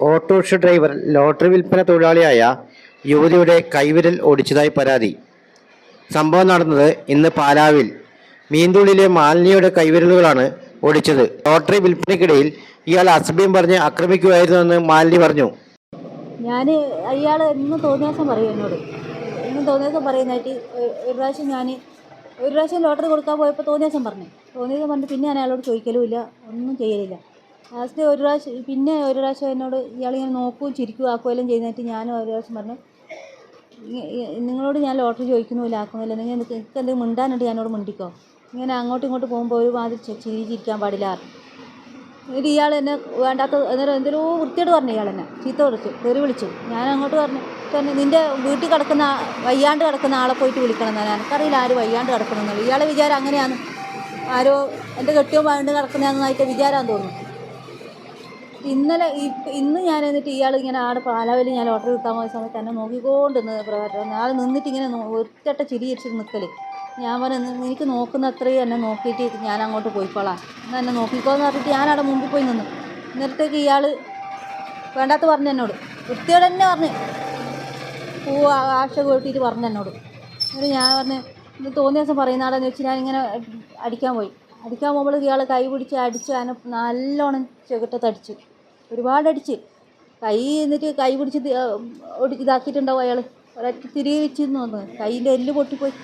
Autorickshaw driver lottery വിൽപ്പന തൊഴിലാളിയായ യുവതിയുടെ കൈവിരൽ ഓടിച്ചതായി പരാതി. സംഭവം നടന്നത് ഇന്ന് പാലാവിൽ. മീന്തുള്ളിലെ മാലിന്യയുടെ കൈവിരലുകളാണ് ഒടിച്ചത് ലോട്ടറി വിൽപ്പനയ്ക്കിടയിൽ ഇയാൾ അസഭ്യം പറഞ്ഞ് ആക്രമിക്കുമായിരുന്നുവെന്ന് മാലിന്യ പറഞ്ഞു. ഞാൻ അയാൾ എന്നും തോന്നിയ ദിവസം പറയും എന്നോട്. എന്നും തോന്നിയ ദിവസം പറയുന്നതായിട്ട് ഒരു പ്രാവശ്യം ഞാൻ ഒരു പ്രാവശ്യം ലോട്ടറി കൊടുക്കാൻ പോയപ്പോൾ തോന്നിയ ദിവസം പറഞ്ഞു. തോന്നിയ ദിവസം പറഞ്ഞിട്ട് പിന്നെ ഞാൻ അയാളോട് ചോദിക്കലുമില്ല ഒന്നും ചെയ്യലില്ല. ലാസ്റ്റ് ഒരു പ്രാവശ്യം പിന്നെ ഒരു പ്രാവശ്യം എന്നോട് ഇയാളിങ്ങനെ നോക്കുകയും ചിരിക്കുകയും ആക്കുകയെല്ലാം ചെയ്യുന്നതായിട്ട് ഞാൻ ഒരു പ്രാവശ്യം പറഞ്ഞു നിങ്ങളോട് ഞാൻ ലോട്ടറി ചോദിക്കുന്നുമില്ല ആക്കുന്നില്ല നിങ്ങൾ എനിക്ക് എന്തെങ്കിലും മിണ്ടാനുണ്ട് ഞാനോട് മിണ്ടിക്കോ. ഇങ്ങനെ അങ്ങോട്ടും ഇങ്ങോട്ടും പോകുമ്പോൾ ഒരുമാതിരി ചിരിച്ചിരിക്കാൻ പാടില്ല. എന്നിട്ട് ഇയാൾ എന്നെ വേണ്ടാത്ത അന്നേരം എന്തെല്ലോ വൃത്തിയോട് പറഞ്ഞു ഇയാൾ എന്നെ. ചീത്ത വിളിച്ചു. കയറി വിളിച്ചു. ഞാൻ അങ്ങോട്ട് പറഞ്ഞു പറഞ്ഞു നിന്റെ വീട്ടിൽ കിടക്കുന്ന വയ്യാണ്ട് കിടക്കുന്ന ആളെ പോയിട്ട് വിളിക്കണം എന്നാണ് എനിക്കറിയില്ല ആര് വയ്യാണ്ട് കിടക്കണമെന്നുള്ളത് ഇയാളെ വിചാരം അങ്ങനെയാണ്. ആരോ എന്റെ കെട്ടിയോ വേണ്ട കിടക്കുന്നതായിട്ട് വിചാരം തോന്നുന്നു. ഇന്നലെ ഇന്ന് ഞാൻ എന്നിട്ട് ഇയാൾ ഇങ്ങനെ ആടെ പാലാവലി ഞാൻ ഓർഡർ കിട്ടാൻ പോയ സമയത്ത് എന്നെ നോക്കിക്കൊണ്ട് പ്രകാരം ആൾ നിന്നിട്ട് ഇങ്ങനെ ഒറ്റട്ട ചിരി ചിരിച്ച് നിൽക്കൽ ഞാൻ പറഞ്ഞു എനിക്ക് നോക്കുന്ന അത്രയും എന്നെ നോക്കിയിട്ട് ഞാൻ അങ്ങോട്ട് പോയിക്കോളാം. എന്നാൽ എന്നെ നോക്കിക്കോന്ന് പറഞ്ഞിട്ട് ഞാൻ അവിടെ മുമ്പിൽ പോയി നിന്നു. എന്നിട്ടേക്ക് ഇയാൾ വേണ്ടാത്ത പറഞ്ഞു എന്നോട്. വൃത്തിയോടെ തന്നെ പറഞ്ഞു. പൂ ആശ കൂട്ടിയിട്ട് പറഞ്ഞു എന്നോട്. എന്നിട്ട് ഞാൻ പറഞ്ഞു ഇത് തോന്നിയ ദിവസം പറയുന്നാടെന്ന് വെച്ച് ഞാൻ ഇങ്ങനെ അടിക്കാൻ പോയി. അടിക്കാൻ പോകുമ്പോൾ ഇയാൾ കൈ പിടിച്ച് അടിച്ച് അതിനെ നല്ലോണം ചെകിട്ടത്തടിച്ച് ഒരുപാട് അടിച്ച്. കൈ എന്നിട്ട് കൈ പിടിച്ച് ഇതാക്കിയിട്ടുണ്ടാവും അയാൾ ഒരൊറ്റ തിരികെ വെച്ചിരുന്നു വന്നത് കൈയിന്റെ എല്ല് പൊട്ടിപ്പോയി.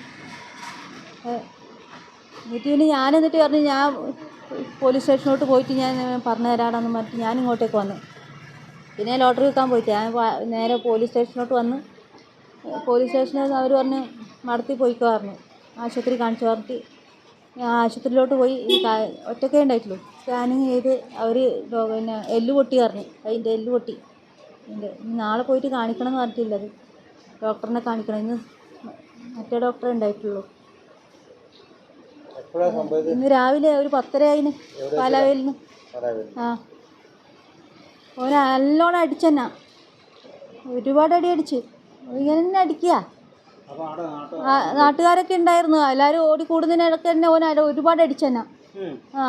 എന്നിട്ട് പിന്നെ ഞാൻ എന്നിട്ട് പറഞ്ഞു ഞാൻ പോലീസ് സ്റ്റേഷനിലോട്ട് പോയിട്ട് ഞാൻ പറഞ്ഞു തരാടാന്ന് പറഞ്ഞിട്ട് ഞാൻ ഇങ്ങോട്ടേക്ക് വന്നു. പിന്നെ ലോട്ടറി വിൽക്കാൻ പോയിട്ട് ഞാൻ നേരെ പോലീസ് സ്റ്റേഷനിലോട്ട് വന്ന് പോലീസ് സ്റ്റേഷനിൽ അവർ പറഞ്ഞ് മടത്തി പോയിക്കോ പറഞ്ഞു ആശുപത്രി കാണിച്ചു പറഞ്ഞിട്ട് ഞാൻ ആശുപത്രിയിലോട്ട് പോയി ഒറ്റക്കേ ഉണ്ടായിട്ടുള്ളൂ. സ്കാനിങ് ചെയ്ത് അവർ പിന്നെ എല്ല് പൊട്ടി പറഞ്ഞു അതിന്റെ എല്ല് പൊട്ടി. നാളെ പോയിട്ട് കാണിക്കണം എന്ന് പറഞ്ഞിട്ടില്ലത്. ഡോക്ടറിനെ കാണിക്കണം. ഇന്ന് മറ്റേ ഡോക്ടറെ ഉണ്ടായിട്ടുള്ളൂ. ഇന്ന് രാവിലെ ഒരു പത്തര ആയിന് പാലാവേലിൽ നിന്ന് ആ. ഓന നല്ലോണം അടിച്ചെന്നാ. ഒരുപാട് അടി അടിച്ച്. ഇങ്ങനെ തന്നെ അടിക്കുക നാട്ടുകാരൊക്കെ ഉണ്ടായിരുന്നു. എല്ലാവരും ഓടി കൂടുന്നതിനിടയ്ക്ക് തന്നെ ഓന ഒരുപാട് അടിച്ചെന്നാ. ആ.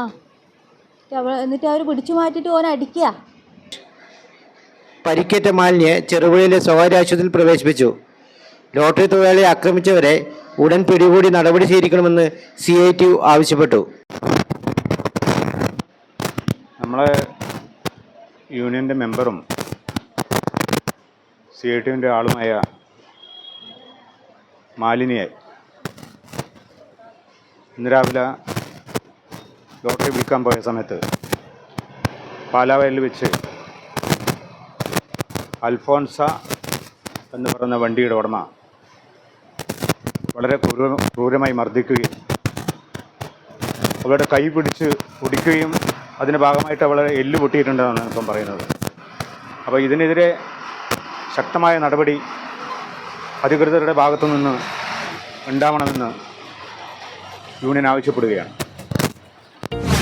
എന്നിട്ട് അവർ പിടിച്ചു മാറ്റിയിട്ട് ഓന അടിക്കുക പരിക്കേറ്റ മാലിന്യെ ചെറുപുഴയിലെ സ്വകാര്യ ആശുപത്രിയിൽ പ്രവേശിപ്പിച്ചു. ലോട്ടറി തൊഴിലാളിയെ ആക്രമിച്ചവരെ ഉടൻ പിടികൂടി നടപടി സ്വീകരിക്കണമെന്ന് സി ഐ ടി ആവശ്യപ്പെട്ടു. നമ്മളെ യൂണിയന്റെ മെമ്പറും സി ഐ ടിവിന്റെ ആളുമായ മാലിനിയെ ഇന്ന് രാവിലെ ലോട്ടറി വിൽക്കാൻ പോയ സമയത്ത് പാലാവയലിൽ വെച്ച് അൽഫോൺസ എന്ന് പറയുന്ന വണ്ടിയുടെ ഉടമ വളരെ ക്രൂര ക്രൂരമായി മർദ്ദിക്കുകയും അവളുടെ കൈ പിടിച്ച് ഒടിക്കുകയും അതിന്റെ ഭാഗമായിട്ട് അവളെ എല്ല് പൊട്ടിയിട്ടുണ്ടെന്നാണ് ഇപ്പം പറയുന്നത്. അപ്പോൾ ഇതിനെതിരെ ശക്തമായ നടപടി അധികൃതരുടെ ഭാഗത്തു നിന്ന് ഉണ്ടാവണമെന്ന് യൂണിയൻ ആവശ്യപ്പെടുകയാണ്.